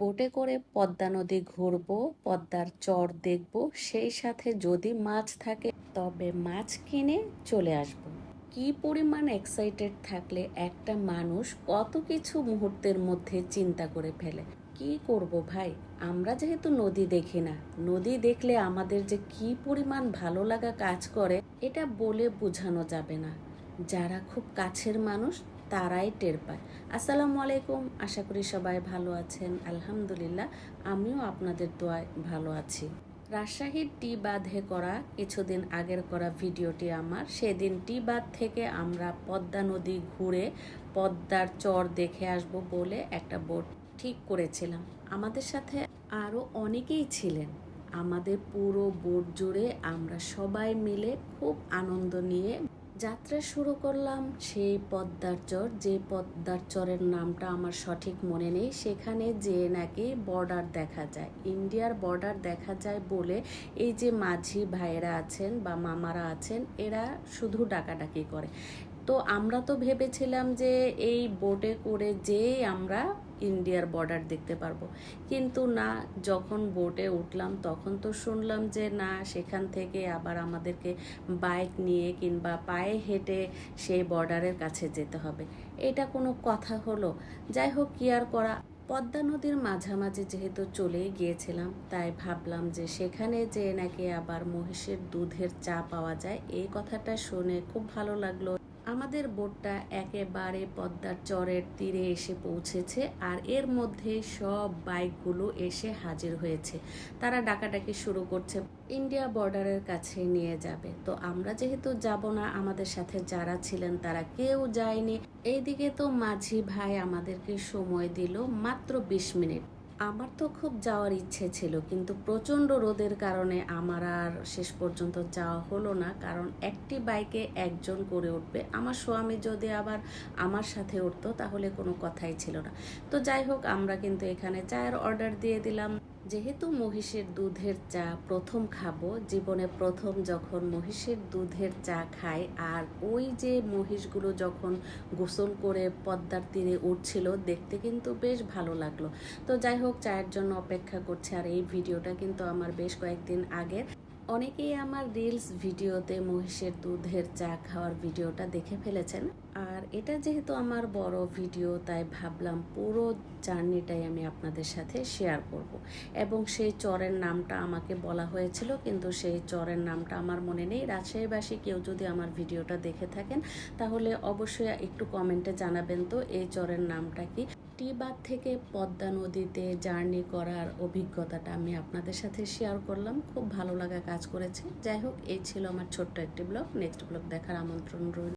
বোটে করে পদ্মা নদী ঘুরবো, পদ্মার চর দেখব, সেই সাথে যদি মাছ থাকে তবে মাছ কিনে চলে আসব। কি পরিমাণ এক্সাইটেড থাকলে একটা মানুষ কত কিছু মুহূর্তের মধ্যে চিন্তা করে ফেলে। কি করব ভাই? আমরা যেহেতু নদী দেখি না, নদী দেখলে আমাদের যে কি পরিমাণ ভালো লাগা কাজ করে, এটা বলে বোঝানো যাবে না। যারা খুব কাছের মানুষ তারাই টের পায়। আসসালামু আলাইকুম, আশা করি সবাই ভালো আছেন। আলহামদুলিল্লাহ, আমিও আপনাদের দোয়ায় ভালো আছি। রাজশাহীর টি বাঁধে করা, কিছুদিন আগের করা ভিডিওটি আমার, সেদিন টি বাঁধ থেকে আমরা পদ্মা নদী ঘুরে পদ্মার চর দেখে আসব বলে একটা বোট ঠিক করেছিলাম। আমাদের সাথে আরও অনেকেই ছিলেন। আমাদের পুরো বোট জুড়ে আমরা সবাই মিলে খুব আনন্দ নিয়ে যাত্রা শুরু করলাম সেই পদ্মার চর, যে পদ্মার চরের নামটা আমার সঠিক মনে নেই। সেখানে যে নাকি বর্ডার দেখা যায়। ইন্ডিয়ার বর্ডার দেখা যায় বলে এই যে মাঝি ভাইয়েরা আছেন বা মামারা আছেন, এরা শুধু ডাকাডাকি করে। তো আমরা তো ভেবেছিলাম যে এই বোটে করে যেই আমরা ইন্ডিয়ার বর্ডার দেখতে পারব। কিন্তু না, যখন বোটে উঠলাম, তখন তো শুনলাম যে না, সেখান থেকে আবার আমাদেরকে বাইক নিয়ে কিংবা পায়ে হেঁটে সেই বর্ডারের কাছে যেতে হবে। এটা কোনো কথা হলো? যাই হোক, কি আর করা? পদ্মা নদীর মাঝামাঝি যেহেতু চলেই গিয়েছিলাম, তাই ভাবলাম যে সেখানে যে নাকি আবার মহিষের দুধের চা পাওয়া যায়। এই কথাটা শুনে খুব ভালো লাগল। আমাদের বোটটা একেবারে পদ্মার চরের তীরে এসে পৌঁছেছে আর এর মধ্যে সব বাইকগুলো এসে হাজির হয়েছে। তারা ডাকাডাকি শুরু করছে। ইন্ডিয়া বর্ডারের কাছে নিয়ে যাবে। তো আমরা যেহেতু যাব না, আমাদের সাথে যারা ছিলেন তারা কেউ যায়নি। এইদিকে তো মাঝি ভাই আমাদেরকে সময় দিল মাত্র বিশ মিনিট। আমার তো খুব যাওয়ার ইচ্ছে ছিল, কিন্তু প্রচণ্ড রোদের কারণে আমার আর শেষ পর্যন্ত যাওয়া হলো না, কারণ একটি বাইকে একজন করে উঠবে। আমার স্বামী যদি আবার আমার সাথে উঠতো, তাহলে কোনো কথাই ছিল না। তো যাই হোক, আমরা কিন্তু এখানে চায়ের অর্ডার দিয়ে দিলাম। যেহেতু মহিষের দুধের চা প্রথম খাব, জীবনে প্রথম যখন মহিষের দুধের চা খাই, আর ওই যে মহিষগুলো যখন গোসল করে পদ্মার তীরে উঠছিল, দেখতে কিন্তু বেশ ভালো লাগল। তো যাই হোক, চায়ের জন্য অপেক্ষা করছে, আর এই ভিডিওটা কিন্তু আমার বেশ কয়েকদিন আগের। অনেকেই আমার রিলস ভিডিওতে মহিষের দুধের চা খাওয়ার ভিডিওটা দেখে ফেলেছেন। আর এটা যেহেতু আমার বড় ভিডিও, তাই ভাবলাম পুরো জার্নিটাই আমি আপনাদের সাথে শেয়ার করব। এবং সেই চরের নামটা আমাকে বলা হয়েছিল, কিন্তু সেই চরের নামটা আমার মনে নেই। রাজশাহীবাসী কেউ যদি আমার ভিডিওটা দেখে থাকেন, তাহলে অবশ্যই একটু কমেন্টে জানাবেন তো, এই চরের নামটা কি? টিবাদ থেকে পদ্মা নদীতে জার্নি করার অভিজ্ঞতাটা আমি আপনাদের সাথে শেয়ার করলাম। খুব ভালো লাগা কাজ করেছে। যাই হোক, এই ছিল আমার ছোট্ট একটি ব্লগ নেক্সট ব্লগ দেখার আমন্ত্রণ রইল।